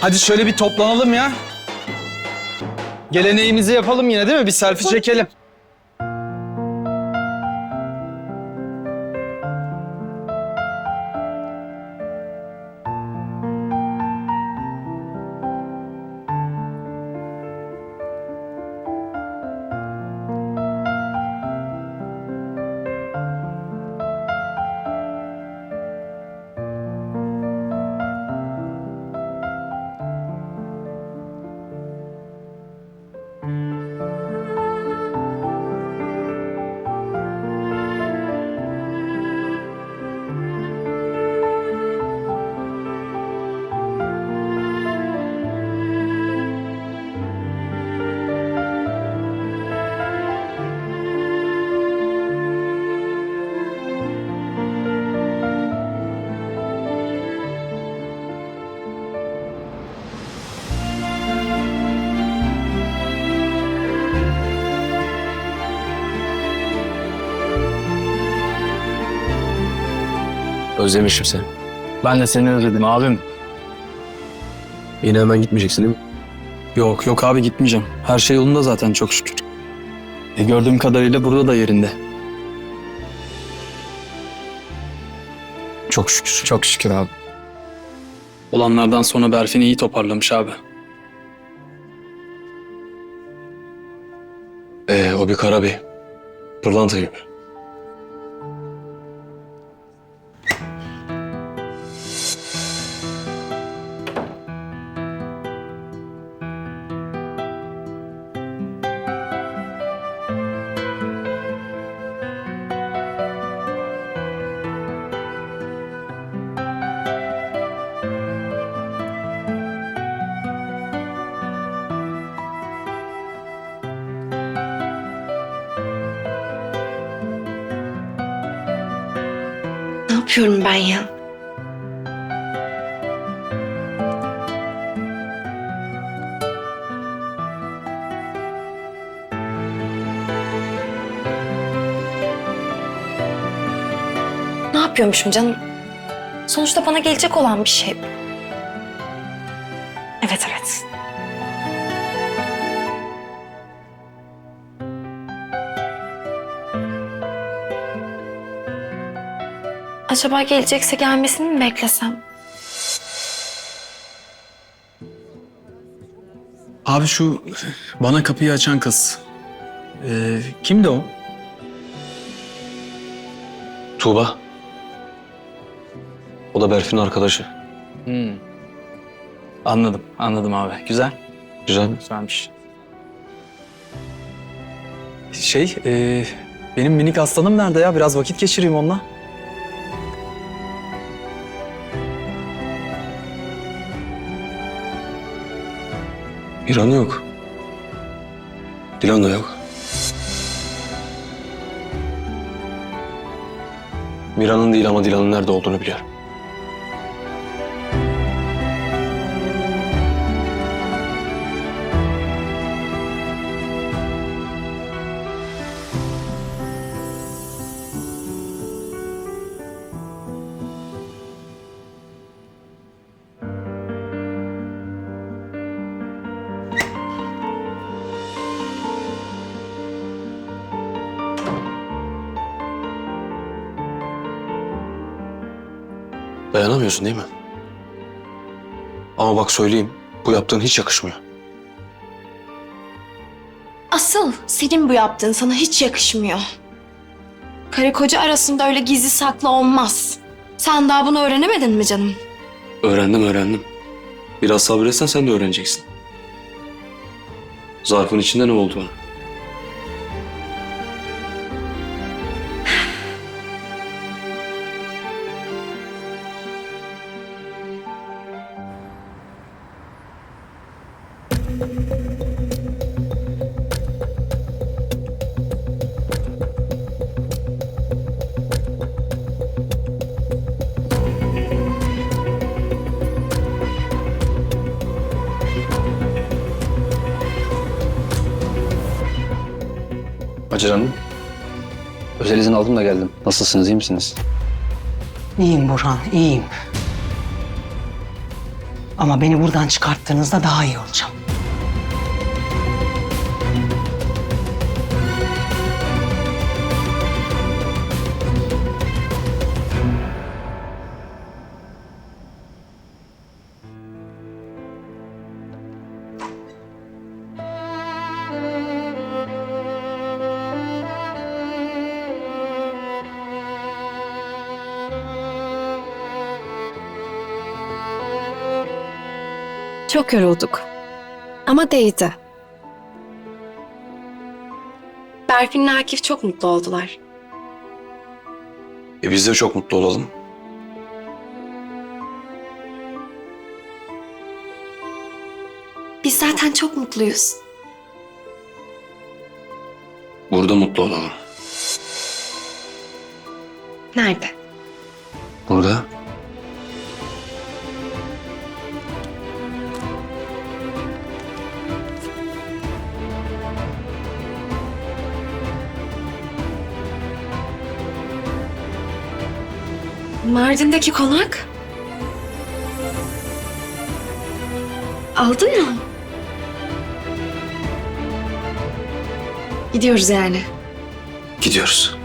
Hadi şöyle bir toplanalım ya. Geleneğimizi yapalım yine değil mi? Bir selfie çekelim. Özlemişim seni. Ben de seni özledim abim. Yine hemen gitmeyeceksin değil mi? Yok yok abi gitmeyeceğim. Her şey yolunda zaten çok şükür. E, gördüğüm kadarıyla burada da yerinde. Çok şükür. Çok şükür abi. Olanlardan sonra Berfin'i iyi toparlamış abi. Ee, o bir kara bir. Pırlanta gibi. Yapıyorum ben ya? Ne yapıyormuşum canım? Sonuçta bana gelecek olan bir şey bu. Acaba gelecekse gelmesini mi beklesem? Abi şu bana kapıyı açan kız. Ee, kimdi o? Tuğba. O da Berfin'in arkadaşı. Hmm. Anladım, anladım abi. Güzel. Güzel mi? Güzelmiş. Şey, e, benim minik aslanım nerede ya? Biraz vakit geçireyim onunla. Miran yok. Dilan da yok. Miran'ın değil ama Dilan'ın nerede olduğunu biliyorum. Dayanamıyorsun değil mi? Ama bak söyleyeyim, bu yaptığın hiç yakışmıyor. Asıl senin bu yaptığın sana hiç yakışmıyor. Karı koca arasında öyle gizli saklı olmaz. Sen daha bunu öğrenemedin mi canım? Öğrendim, öğrendim. Biraz sabretsen sen de öğreneceksin. Zarfın içinde ne olduğunu. Hacer Hanım, özel izin aldım da geldim. Nasılsınız, iyi misiniz? İyiyim Burhan, iyiyim. Ama beni buradan çıkarttığınızda daha iyi olacağım. Çok yorulduk. Ama değdi. Berfin'le Akif çok mutlu oldular. E biz de çok mutlu olalım. Biz zaten çok mutluyuz. Burada mutlu olalım. Nerede? Mardin'deki konak. Aldın mı? Gidiyoruz yani. Gidiyoruz.